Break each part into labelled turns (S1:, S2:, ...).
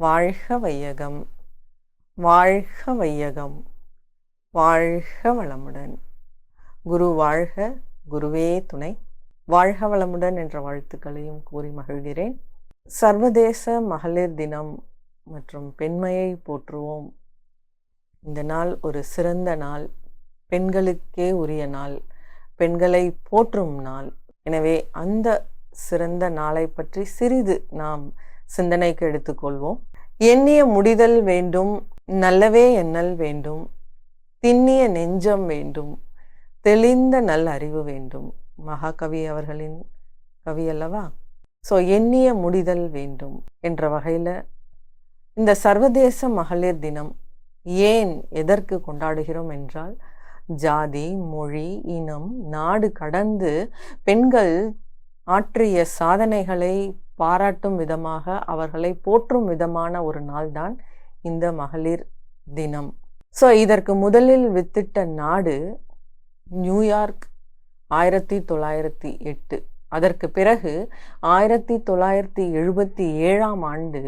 S1: வாழ்க வையகம். வாழ்க வையகம். வாழ்க வளமுடன். குரு வாழ்க குருவே துணை. வாழ்க வளமுடன் என்ற வாழ்த்துக்களையும் கூறி மகிழ்கிறேன். சர்வதேச மகளிர் தினம் மற்றும் பெண்மையை போற்றுவோம். இந்த நாள் ஒரு சிறந்த நாள். பெண்களுக்கே உரிய நாள். பெண்களை போற்றும் நாள். எனவே அந்த சிறந்த நாளை பற்றி சிறிது நாம் சிந்தனைக்கு எடுத்துக்கொள்வோம். எண்ணிய முடிதல் வேண்டும் நல்லவே எண்ணல் வேண்டும். திண்ணிய நெஞ்சம் வேண்டும் தெளிந்த நல் அறிவு வேண்டும். மகாகவி அவர்களின் கவி அல்லவா? ஸோ எண்ணிய முடிதல் வேண்டும் என்ற வகையில் இந்த சர்வதேச மகளிர் தினம் ஏன் எதற்கு கொண்டாடுகிறோம் என்றால் ஜாதி மொழி இனம் நாடு கடந்து பெண்கள் ஆற்றிய சாதனைகளை பாராட்டும் விதமாக அவர்களை போற்றும் விதமான ஒரு நாள்தான் இந்த மகளிர் தினம். ஸோ இதற்கு முதலில் வித்திட்ட நாடு நியூயார்க் ஆயிரத்தி தொள்ளாயிரத்தி எட்டு. அதற்கு பிறகு ஆயிரத்தி தொள்ளாயிரத்தி எழுபத்தி ஏழாம் ஆண்டு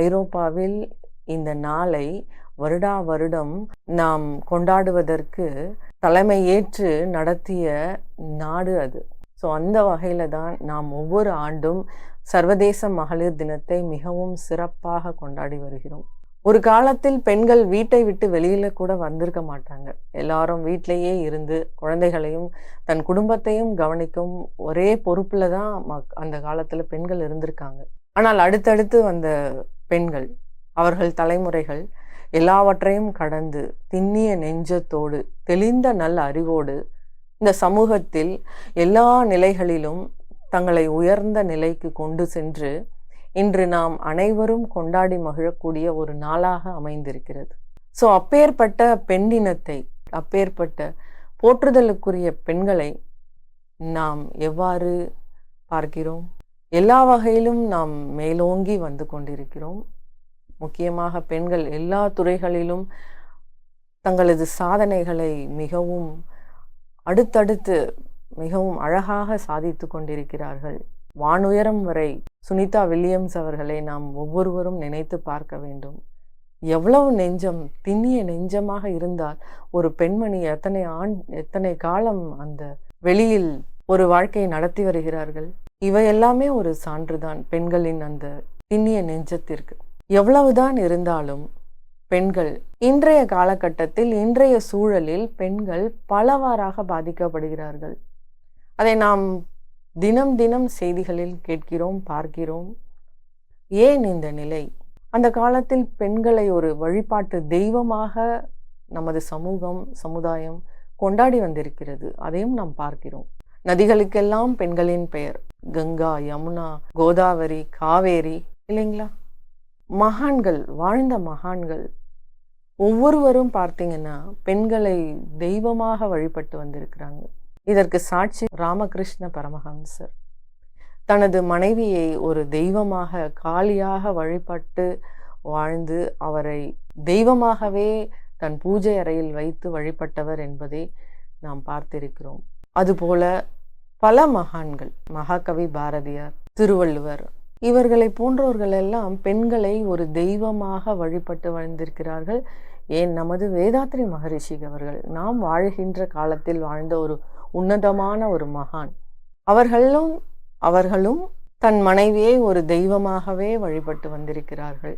S1: ஐரோப்பாவில் இந்த நாளை வருடா வருடம் நாம் கொண்டாடுவதற்கு தலைமையேற்று நடத்திய நாடு அது. ஸோ அந்த வகையில் தான் நாம் ஒவ்வொரு ஆண்டும் சர்வதேச மகளிர் தினத்தை மிகவும் சிறப்பாக கொண்டாடி வருகிறோம். ஒரு காலத்தில் பெண்கள் வீட்டை விட்டு வெளியில கூட வந்திருக்க மாட்டாங்க. எல்லாரும் வீட்டிலேயே இருந்து குழந்தைகளையும் தன் குடும்பத்தையும் கவனிக்கும் ஒரே பொறுப்புல தான் அந்த காலத்துல பெண்கள் இருந்திருக்காங்க. ஆனால் அடுத்தடுத்து வந்த பெண்கள் அவர்கள் தலைமுறைகள் எல்லாவற்றையும் கடந்து திண்ணிய நெஞ்சத்தோடு தெளிந்த நல்ல அறிவோடு இந்த சமூகத்தில் எல்லா நிலைகளிலும் தங்களை உயர்ந்த நிலைக்கு கொண்டு சென்று இன்று நாம் அனைவரும் கொண்டாடி மகிழக்கூடிய ஒரு நாளாக அமைந்திருக்கிறது. ஸோ அப்பேற்பட்ட பெண்ணினத்தை அப்பேற்பட்ட போற்றுதலுக்குரிய பெண்களை நாம் எவ்வாறு பார்க்கிறோம்? எல்லா வகையிலும் நாம் மேலோங்கி வந்து கொண்டிருக்கிறோம். முக்கியமாக பெண்கள் எல்லா துறைகளிலும் தங்களது சாதனைகளை மிகவும் அடுத்தடுத்து மிகவும் அழகாக சாதித்து கொண்டிருக்கிறார்கள். வானுயரம் வரை சுனிதா வில்லியம்ஸ் அவர்களை நாம் ஒவ்வொருவரும் நினைத்து பார்க்க வேண்டும். எவ்வளவு நெஞ்சம் திண்ணிய நெஞ்சமாக இருந்தால் ஒரு பெண்மணி எத்தனை ஆண் எத்தனை காலம் அந்த வெளியில் ஒரு வாழ்க்கையை நடத்தி வருகிறார்கள்? இவை எல்லாமே ஒரு சான்றுதான் பெண்களின் அந்த திண்ணிய நெஞ்சத்திற்கு. எவ்வளவுதான் இருந்தாலும் பெண்கள் இன்றைய காலகட்டத்தில் இன்றைய சூழலில் பெண்கள் பலவாறாக பாதிக்கப்படுகிறார்கள். அதை நாம் தினம் தினம் செய்திகளில் கேட்கிறோம் பார்க்கிறோம். ஏன் இந்த நிலை? அந்த காலத்தில் பெண்களை ஒரு வழிபாட்டு தெய்வமாக நமது சமூகம் சமுதாயம் கொண்டாடி வந்திருக்கிறது. அதையும் நாம் பார்க்கிறோம். நதிகளுக்கெல்லாம் பெண்களின் பெயர். கங்கா யமுனா கோதாவரி காவேரி இல்லைங்களா? மகான்கள் வாழ்ந்த மகான்கள். ஒவ்வொருவரும் பார்த்தீங்கன்னா பெண்களை தெய்வமாக வழிபட்டு வந்திருக்கிறாங்க. இதற்கு சாட்சி ராமகிருஷ்ண பரமஹம்சர். தனது மனைவியை ஒரு தெய்வமாக காளியாக வழிபட்டு வாழ்ந்து அவரை தெய்வமாகவே தன் பூஜை அறையில் வைத்து வழிபட்டவர் என்பதை நாம் பார்த்திருக்கிறோம். அதுபோல பல மகான்கள் மகாகவி பாரதியார் திருவள்ளுவர் இவர்களை போன்றவர்கள் எல்லாம் பெண்களை ஒரு தெய்வமாக வழிபட்டு வாழ்ந்திருக்கிறார்கள் ஏன்? நமது வேதாத்ரி மகரிஷி அவர்கள் நாம் வாழ்கின்ற காலத்தில் வாழ்ந்த ஒரு உன்னதமான ஒரு மகான். அவர்களும் அவர்களும் தன் மனைவியை ஒரு தெய்வமாகவே வழிபட்டு வந்திருக்கிறார்கள்.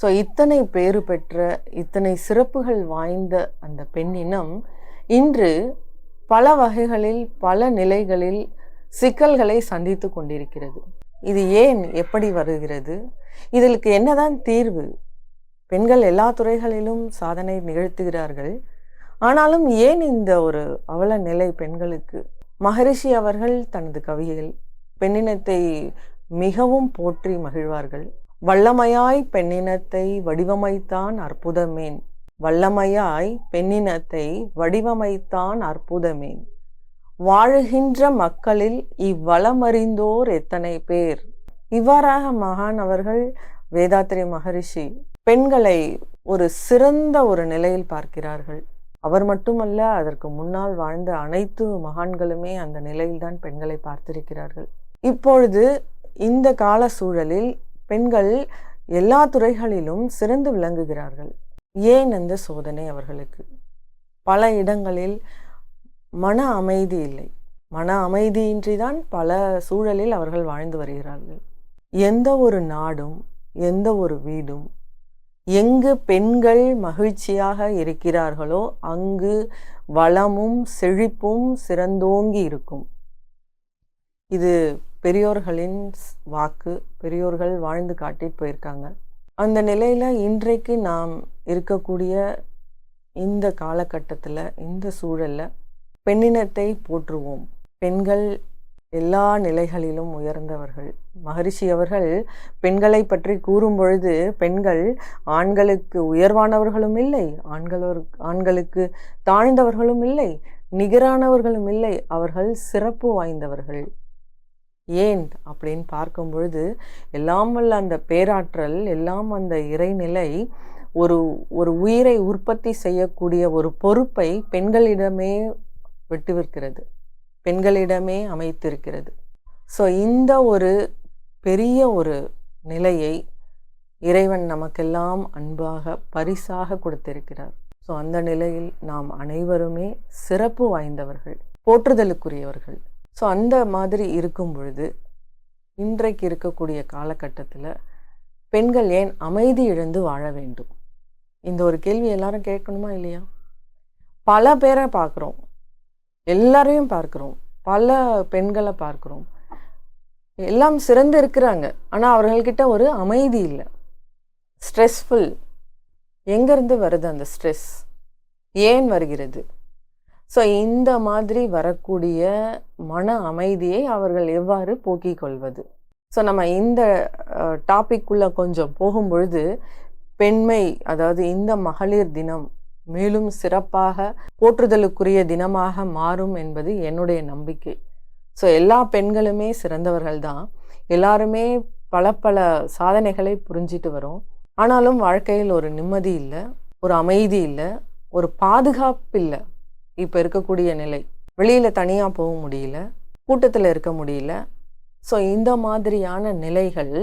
S1: ஸோ இத்தனை பேறு பெற்ற இத்தனை சிறப்புகள் வாய்ந்த அந்த பெண்ணினம் இன்று பல வகைகளில் பல நிலைகளில் சிக்கல்களை சந்தித்து கொண்டிருக்கிறது. இது ஏன் எப்படி வருகிறது? இதற்கு என்னதான் தீர்வு? பெண்கள் எல்லா துறைகளிலும் சாதனை நிகழ்த்துகிறார்கள். ஆனாலும் ஏன் இந்த ஒரு அவல நிலை பெண்களுக்கு? மகரிஷி அவர்கள் தனது கவியில் பெண்ணினத்தை மிகவும் போற்றி மகிழ்வார்கள். வல்லமையாய் பெண்ணினத்தை வடிவமைத்தான் அற்புதமேன். வல்லமையாய் பெண்ணினத்தை வடிவமைத்தான் அற்புதமேன். வாழுகின்ற மக்களில் இவ்வளமறிந்தோர் எத்தனை பேர்? இவ்வாறாக மகான் அவர்கள் வேதாத்திரி மகரிஷி பெண்களை ஒரு சிறந்த ஒரு நிலையில் பார்க்கிறார்கள். அவர் மட்டுமல்ல அதற்கு முன்னால் வாழ்ந்த அனைத்து மகான்களுமே அந்த நிலையில்தான் பெண்களை பார்த்திருக்கிறார்கள். இப்பொழுது இந்த கால சூழலில் பெண்கள் எல்லா துறைகளிலும் சிறந்து விளங்குகிறார்கள். ஏன் அந்த சோதனை அவர்களுக்கு? பல இடங்களில் மன அமைதி இல்லை. மன அமைதியின்றி தான் பல சூழலில் அவர்கள் வாழ்ந்து வருகிறார்கள். எந்த ஒரு நாடும் எந்த ஒரு வீடும் எங்கு பெண்கள் மகிழ்ச்சியாக இருக்கிறார்களோ அங்கு வளமும் செழிப்பும் சிறந்தோங்கி இருக்கும். இது பெரியோர்களின் வாக்கு. பெரியோர்கள் வாழ்ந்து காட்டிட்டு போயிருக்காங்க. அந்த நிலையில் இன்றைக்கு நாம் இருக்கக்கூடிய இந்த காலகட்டத்தில் இந்த சூழலில் பெண்ணினத்தை போற்றுவோம். பெண்கள் எல்லா நிலைகளிலும் உயர்ந்தவர்கள். மகரிஷி அவர்கள் பெண்களை பற்றி கூறும் பொழுது பெண்கள் ஆண்களுக்கு உயர்வானவர்களும் இல்லை ஆண்களோர் ஆண்களுக்கு தாழ்ந்தவர்களும் இல்லை நிகரானவர்களும் இல்லை அவர்கள் சிறப்பு வாய்ந்தவர்கள். ஏன்? அப்படின்னு பார்க்கும் பொழுது எல்லாம் வல்ல அந்த பேராற்றல் எல்லாம் அந்த இறைநிலை ஒரு ஒரு உயிரை உற்பத்தி செய்யக்கூடிய ஒரு பொறுப்பை பெண்களிடமே விட்டுவிருக்கிறது பெண்களிடமே அமைத்திருக்கிறது. ஸோ இந்த ஒரு பெரிய ஒரு நிலையை இறைவன் நமக்கெல்லாம் அன்பாக பரிசாக கொடுத்திருக்கிறார். ஸோ அந்த நிலையில் நாம் அனைவருமே சிறப்பு வாய்ந்தவர்கள் போற்றுதலுக்குரியவர்கள். ஸோ அந்த மாதிரி இருக்கும் பொழுது இன்றைக்கு இருக்கக்கூடிய காலகட்டத்தில் பெண்கள் ஏன் அமைதி இழந்து வாழ வேண்டும்? இந்த ஒரு கேள்வி எல்லாரும் கேட்கணுமா இல்லையா? பல பேரை பார்க்குறோம். எல்லாரையும் பார்க்குறோம். பல பெண்களை பார்க்குறோம். எல்லாம் சிறந்து இருக்கிறாங்க. ஆனால் அவர்கள்கிட்ட ஒரு அமைதி இல்லை. ஸ்ட்ரெஸ்ஃபுல் எங்கேருந்து வருது அந்த ஸ்ட்ரெஸ் ஏன் வருகிறது? ஸோ இந்த மாதிரி வரக்கூடிய மன அமைதியை அவர்கள் எவ்வாறு போக்கிக் கொள்வது? ஸோ நம்ம இந்த டாபிக்குள்ளே கொஞ்சம் போகும்பொழுது பெண்மை அதாவது இந்த மகளிர் தினம் மேலும் சிறப்பாக போற்றுதலுக்குரிய தினமாக மாறும் என்பது என்னுடைய நம்பிக்கை. ஸோ எல்லா பெண்களுமே சிறந்தவர்கள் தான் எல்லாருமே பல பல சாதனைகளை புரிஞ்சிட்டு வரோம். ஆனாலும் வாழ்க்கையில் ஒரு நிம்மதி இல்லை ஒரு அமைதி இல்லை ஒரு பாதுகாப்பு இல்லை. இப்போ இருக்கக்கூடிய நிலை. வெளியில் தனியாக போக முடியல கூட்டத்தில் இருக்க முடியல. ஸோ இந்த மாதிரியான நிலைகள்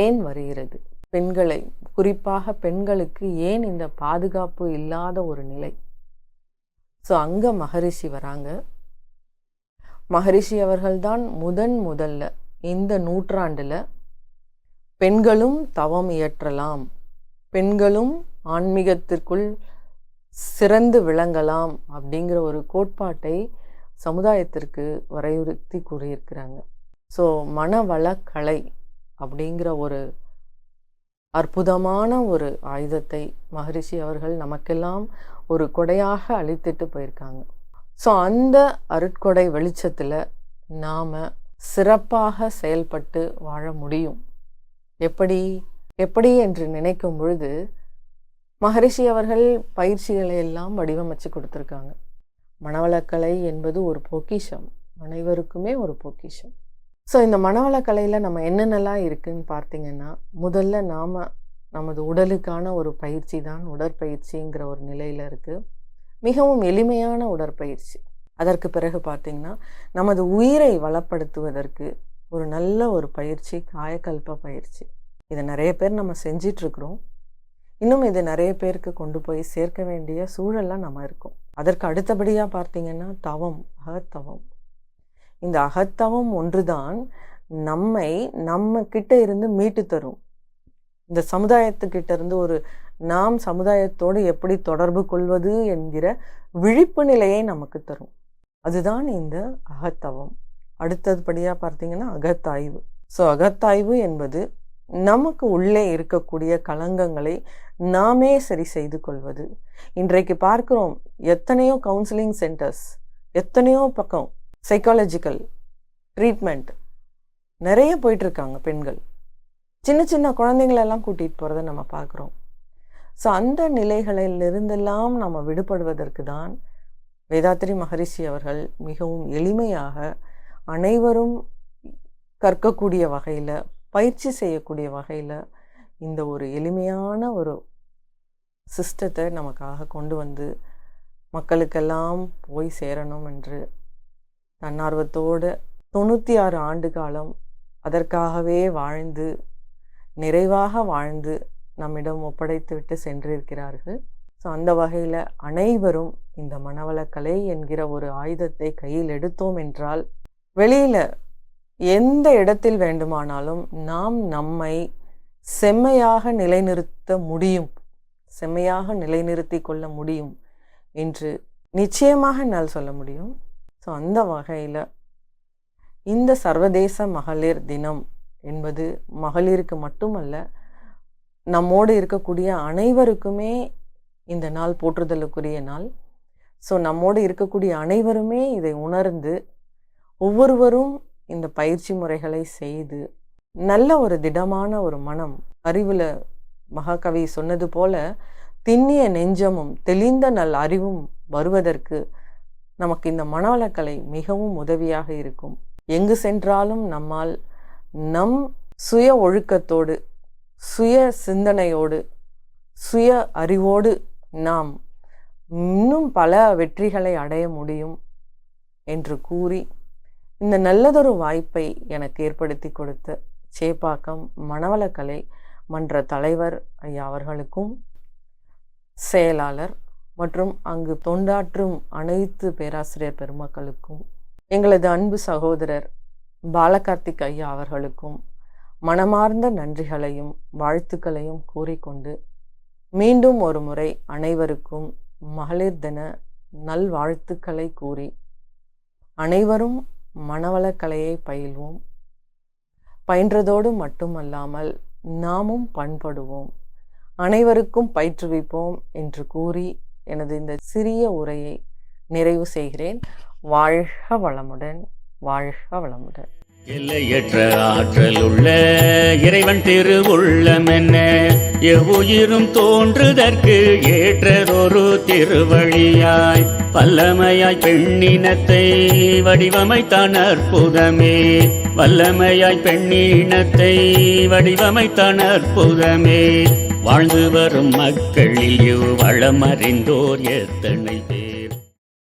S1: ஏன் வருகிறது? பெண்களை குறிப்பாக பெண்களுக்கு ஏன் இந்த பாதுகாப்பு இல்லாத ஒரு நிலை? ஸோ அங்கே மகரிஷி வராங்க. மகரிஷி அவர்கள்தான் முதன் முதல்ல இந்த நூற்றாண்டில் பெண்களும் தவம் இயற்றலாம் பெண்களும் ஆன்மீகத்திற்குள் சிறந்து விளங்கலாம் அப்படிங்கிற ஒரு கோட்பாட்டை சமுதாயத்திற்கு வரையுறுத்தி கூறியிருக்கிறாங்க. ஸோ மனவளக்கலை அப்படிங்கிற ஒரு அற்புதமான ஒரு ஆயுதத்தை மகரிஷி அவர்கள் நமக்கெல்லாம் ஒரு கொடையாக அளித்துட்டு போயிருக்காங்க. ஸோ அந்த அருட்கொடை வெளிச்சத்தில் நாம் சிறப்பாக செயல்பட்டு வாழ முடியும். எப்படி? எப்படி என்று நினைக்கும் பொழுது மகரிஷி அவர்கள் பயிற்சிகளை எல்லாம் வடிவமைச்சு கொடுத்துருக்காங்க. மனவளக்கலை என்பது ஒரு பொக்கிஷம். அனைவருக்குமே ஒரு பொக்கிஷம். ஸோ இந்த மனவளக்கலையில் நம்ம என்னென்னலாம் இருக்குதுன்னு பார்த்தீங்கன்னா முதல்ல நாம் நமது உடலுக்கான ஒரு பயிற்சி தான் உடற்பயிற்சிங்கிற ஒரு நிலையில் இருக்குது மிகவும் எளிமையான உடற்பயிற்சி. அதற்கு பிறகு பார்த்திங்கன்னா நமது உயிரை வளப்படுத்துவதற்கு ஒரு நல்ல ஒரு பயிற்சி காயக்கல்ப பயிற்சி. இதை நிறைய பேர் நம்ம செஞ்சிட்ருக்குறோம். இன்னும் இது நிறைய பேருக்கு கொண்டு போய் சேர்க்க வேண்டிய சூழல்லாம் நம்ம இருக்கோம். அதற்கு அடுத்தபடியாக பார்த்தீங்கன்னா தவம் அகத்தவம் இந்த அகத்தவம் ஒன்றுதான் நம்மை நம்ம கிட்ட இருந்து மீட்டு தரும். இந்த சமுதாயத்துக்கிட்ட இருந்து ஒரு நாம் சமுதாயத்தோடு எப்படி தொடர்பு கொள்வது என்கிற விழிப்பு நிலையை நமக்கு தரும். அதுதான் இந்த அகத்தவம். அடுத்ததுபடியாக பார்த்தீங்கன்னா அகத்தாய்வு. ஸோ அகத்தாய்வு என்பது நமக்கு உள்ளே இருக்கக்கூடிய களங்கங்களை நாமே சரி செய்து கொள்வது. இன்றைக்கு பார்க்குறோம் எத்தனையோ கவுன்சிலிங் சென்டர்ஸ் எத்தனையோ பக்கம் சைக்காலஜிக்கல் ட்ரீட்மெண்ட் நிறைய போயிட்டுருக்காங்க பெண்கள். சின்ன சின்ன குழந்தைங்களெல்லாம் கூட்டிகிட்டு போகிறத நம்ம பார்க்குறோம். ஸோ அந்த நிலைகளிலிருந்தெல்லாம் நம்ம விடுபடுவதற்கு தான் வேதாத்திரி மகரிஷி அவர்கள் மிகவும் எளிமையாக அனைவரும் கற்கக்கூடிய வகையில் பயிற்சி செய்யக்கூடிய வகையில் இந்த ஒரு எளிமையான ஒரு சிஸ்டத்தை நமக்காக கொண்டு வந்து மக்களுக்கெல்லாம் போய் சேரணும் என்று தன்னார்வத்தோடு தொண்ணூற்றி ஆறு ஆண்டு காலம் அதற்காகவே வாழ்ந்து நிறைவாக வாழ்ந்து நம்மிடம் ஒப்படைத்துவிட்டு சென்றிருக்கிறார்கள். ஸோ அந்த வகையில் அனைவரும் இந்த மனவளக்கலை என்கிற ஒரு ஆயுதத்தை கையில் எடுத்தோம் என்றால் வெளியில் எந்த இடத்தில் வேண்டுமானாலும் நாம் நம்மை செம்மையாக நிலைநிறுத்த முடியும் செம்மையாக நிலைநிறுத்தி கொள்ள முடியும் என்று நிச்சயமாக என்னால் சொல்ல முடியும். ஸோ அந்த வகையில் இந்த சர்வதேச மகளிர் தினம் என்பது மகளிருக்கு மட்டுமல்ல நம்மோடு இருக்கக்கூடிய அனைவருக்குமே இந்த நாள் போற்றுதலுக்குரிய நாள். ஸோ நம்மோடு இருக்கக்கூடிய அனைவருமே இதை உணர்ந்து ஒவ்வொருவரும் இந்த பயிற்சி முறைகளை செய்து நல்ல ஒரு திடமான ஒரு மனம் அறிவில் மகாகவி சொன்னது போல திண்ணிய நெஞ்சமும் தெளிந்த நல் அறிவும் வருவதற்கு நமக்கு இந்த மனவளக்கலை மிகவும் உதவியாக இருக்கும். எங்கு சென்றாலும் நம்மால் நம் சுய ஒழுக்கத்தோடு சுய சிந்தனையோடு சுய அறிவோடு நாம் இன்னும் பல வெற்றிகளை அடைய முடியும் என்று கூறி இந்த நல்லதொரு வாய்ப்பை எனக்கு ஏற்படுத்தி கொடுத்த சேப்பாக்கம் மணவளக்கலை மன்ற தலைவர் ஐயா அவர்களுக்கும் செயலாளர் மற்றும் அங்கு தொண்டாற்றும் அனைத்து பேராசிரியர் பெருமக்களுக்கும் எங்களது அன்பு சகோதரர் பாலகார்த்திக் ஐயா அவர்களுக்கும் மனமார்ந்த நன்றிகளையும் வாழ்த்துக்களையும் கூறிக்கொண்டு மீண்டும் ஒரு முறை அனைவருக்கும் மகளிர் தின நல்வாழ்த்துக்களை கூறி அனைவரும் மனவளக்கலையை பயில்வோம். பயின்றதோடு மட்டுமல்லாமல் நாமும் பண்படுவோம். அனைவருக்கும் பயிற்றுவிப்போம் என்று கூறி எனது இந்த சிறிய உரையை நிறைவு செய்கிறேன். வாழ்க வளமுடன் வாழ்க வளமுடன்.
S2: எல்லையற்ற ஆற்றல் உள்ள இறைவன் திருவுள்ளம் என்ன? எவ்வுயிரும் தோன்றுதற்கு ஏற்றதொரு திருவழியாய் வல்லமையாய் பெண்ணினத்தை வடிவமைத்தான் அற்புதமே. வல்லமையாய் பெண்ணினத்தை வடிவமைத்தான் அற்புதமே. வாழ்ந்து வரும் மக்களில் வளமறிந்தோர் எத்தனை பேர்?